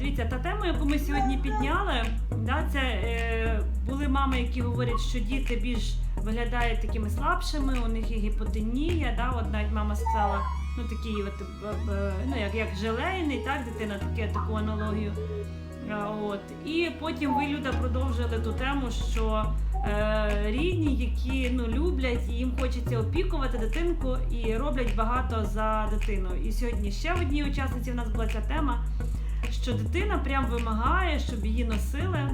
дивіться, та тема, яку ми сьогодні підняли, да, це е, були мами, які говорять, що діти більш виглядають такими слабшими, у них є гіпотенія. Да, от навіть мама сказала, ну такий, от, е, е, ну як, як желейний, так, дитина таке, таку аналогію. От. І потім ви, Люда, продовжили ту тему, що е, рідні, які ну, люблять і їм хочеться опікувати дитинку і роблять багато за дитину. І сьогодні ще в одній учасниці в нас була ця тема, що дитина прям вимагає, щоб її носили.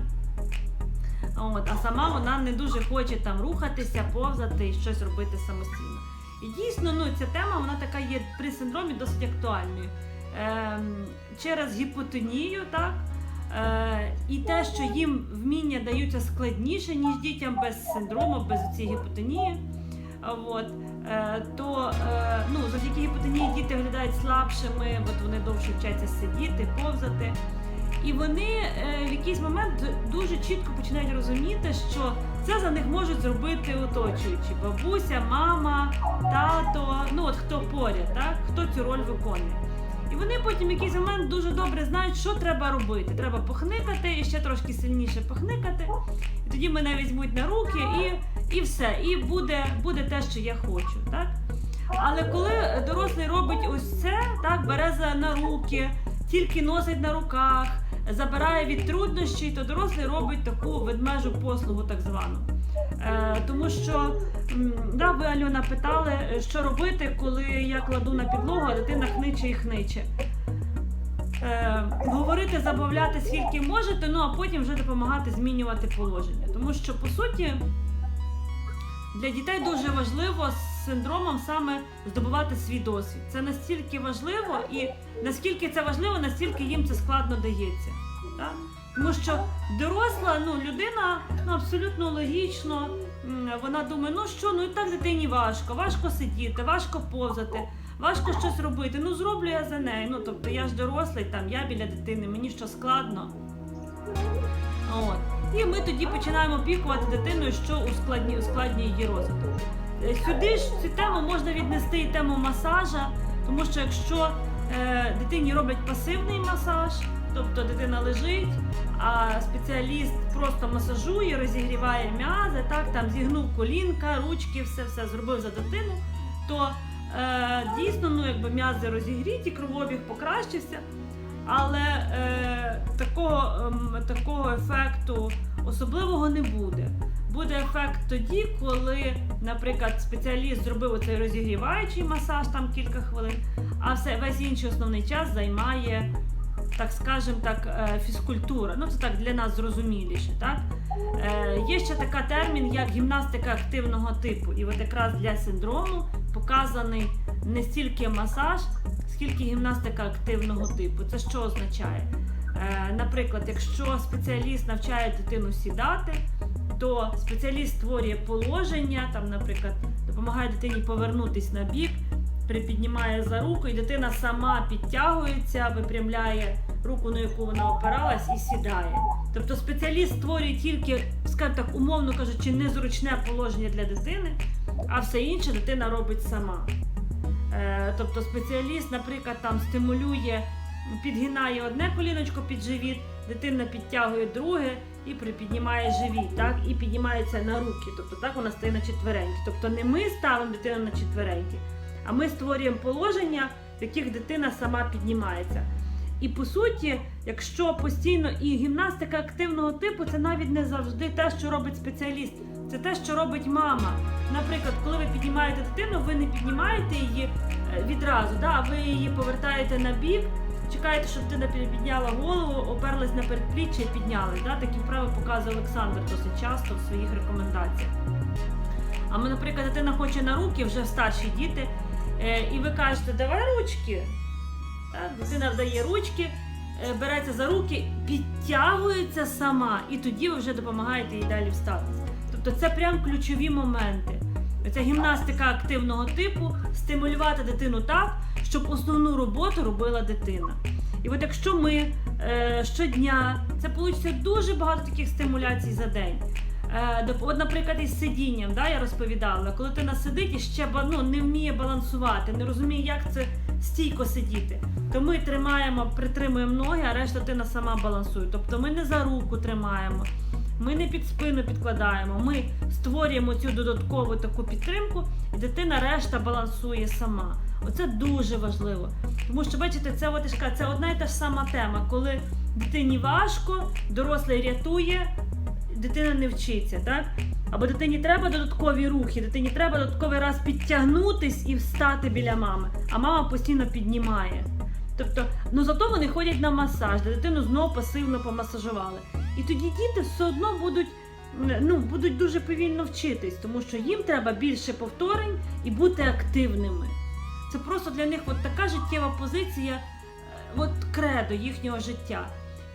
От, а сама вона не дуже хоче там рухатися, повзати і щось робити самостійно. І дійсно, ну, ця тема вона така є при синдромі досить актуальною. Ем, через гіпотонію, так? Е, і те, що їм вміння даються складніше, ніж дітям без синдрому, без цієї гіпотонії. От, е, то е, ну, завдяки гіпотонії діти виглядають слабшими, от вони довше вчаться сидіти, повзати. І вони е, в якийсь момент дуже чітко починають розуміти, що це за них можуть зробити оточуючі бабуся, мама, тато, ну от хто поряд, так? хто цю роль виконує. І вони потім в якийсь момент дуже добре знають, що треба робити. Треба похникати і ще трошки сильніше похникати. І тоді мене візьмуть на руки і, і все. І буде, буде те, що я хочу. Так? Але коли дорослий робить ось це, так, бере за на руки, тільки носить на руках, забирає від труднощів, то дорослий робить таку ведмежу послугу, так звану. Е, тому що да, ви Альона питали, що робити, коли я кладу на підлогу, а дитина хниче і хниче. Е, говорити, забавляти скільки можете, ну а потім вже допомагати змінювати положення. Тому що по суті для дітей дуже важливо з синдромом саме здобувати свій досвід. Це настільки важливо, і наскільки це важливо, настільки їм це складно дається. Так? Тому що доросла ну, людина ну, абсолютно логічно, вона думає, ну що, ну і так дитині важко, важко сидіти, важко повзати, важко щось робити. Ну зроблю я за нею. Ну тобто я ж дорослий, там я біля дитини, мені що складно. От. І ми тоді починаємо опікувати дитиною, що ускладнює, ускладнює її розвиток. Е, Сюди ж цю тему можна віднести і тему масажа, тому що якщо е, дитині роблять пасивний масаж, тобто дитина лежить, а спеціаліст просто масажує, розігріває м'язи, так там зігнув колінка, ручки, все все зробив за дитину, то е, дійсно ну, якби м'язи розігріті, кровообіг покращився. Але е, такого, ем, такого ефекту особливого не буде. Буде ефект тоді, коли, наприклад, спеціаліст зробив оцей розігріваючий масаж там кілька хвилин, а все весь інший основний час займає, так скажемо так, е, фізкультура. Ну це так для нас зрозуміліше. Так? Е, є ще така термін, як гімнастика активного типу. І от якраз для синдрому показаний не стільки масаж, скільки гімнастика активного типу. Це що означає? Е, наприклад, якщо спеціаліст навчає дитину сідати, то спеціаліст створює положення, там, наприклад, допомагає дитині повернутись на бік, припіднімає за руку, і дитина сама підтягується, випрямляє руку, на яку вона опиралась, і сідає. Тобто спеціаліст створює тільки, скажімо так, умовно кажучи, незручне положення для дитини, а все інше дитина робить сама. Е, Тобто спеціаліст, наприклад, там стимулює, підгинає одне коліночко під живіт, дитина підтягує друге і припіднімає живіт, так, і піднімається на руки. Тобто так вона стає на четвереньки. Тобто не ми ставимо дитину на четвереньки, а ми створюємо положення, в яких дитина сама піднімається. І по суті, якщо постійно і гімнастика активного типу, це навіть не завжди те, що робить спеціаліст. Це те, що робить мама. Наприклад, коли ви піднімаєте дитину, ви не піднімаєте її е, відразу, да, ви її повертаєте на бік, чекаєте, щоб дитина підняла голову, оперлась на передпліччя і піднялась. Да? Такі вправи показує Олександр досить часто в своїх рекомендаціях. А ми, наприклад, дитина хоче на руки, вже старші діти, е, і ви кажете, давай ручки. Дитина вдає ручки, е, береться за руки, підтягується сама, і тоді ви вже допомагаєте їй далі встатися. Тобто це прям ключові моменти. Ця гімнастика активного типу стимулювати дитину так, щоб основну роботу робила дитина. І от якщо ми е, щодня, це вийде дуже багато таких стимуляцій за день. Е, от, наприклад, із сидінням, да, я розповідала, коли дитина сидить і ще ну, не вміє балансувати, не розуміє, як це стійко сидіти, то ми тримаємо, притримуємо ноги, а решта дитина сама балансує. Тобто ми не за руку тримаємо, ми не під спину підкладаємо, ми створюємо цю додаткову таку підтримку, і дитина решта балансує сама. Оце дуже важливо. Тому що, бачите, це от я ж кажу, це одна і та ж сама тема, коли дитині важко, дорослий рятує, дитина не вчиться, так? Або дитині треба додаткові рухи, дитині треба додатковий раз підтягнутись і встати біля мами, а мама постійно піднімає. Тобто, ну зато вони ходять на масаж, де дитину знову пасивно помасажували. І тоді діти все одно будуть, ну, будуть дуже повільно вчитись, тому що їм треба більше повторень і бути активними. Це просто для них от така життєва позиція, е, от кредо їхнього життя.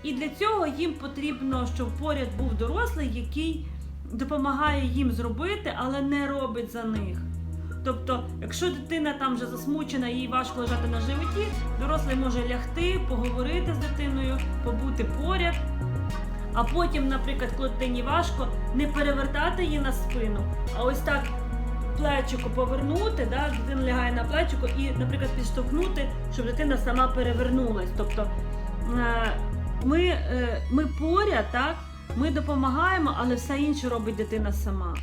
І для цього їм потрібно, щоб поряд був дорослий, який допомагає їм зробити, але не робить за них. Тобто, якщо дитина там вже засмучена, їй важко лежати на животі, дорослий може лягти, поговорити з дитиною, побути поряд. А потім, наприклад, коли дитині важко, не перевертати її на спину, а ось так плечико повернути, да, дитина лягає на плечико і, наприклад, підштовхнути, щоб дитина сама перевернулась. Тобто е, ми, е, ми поряд, так, ми допомагаємо, але все інше робить дитина сама.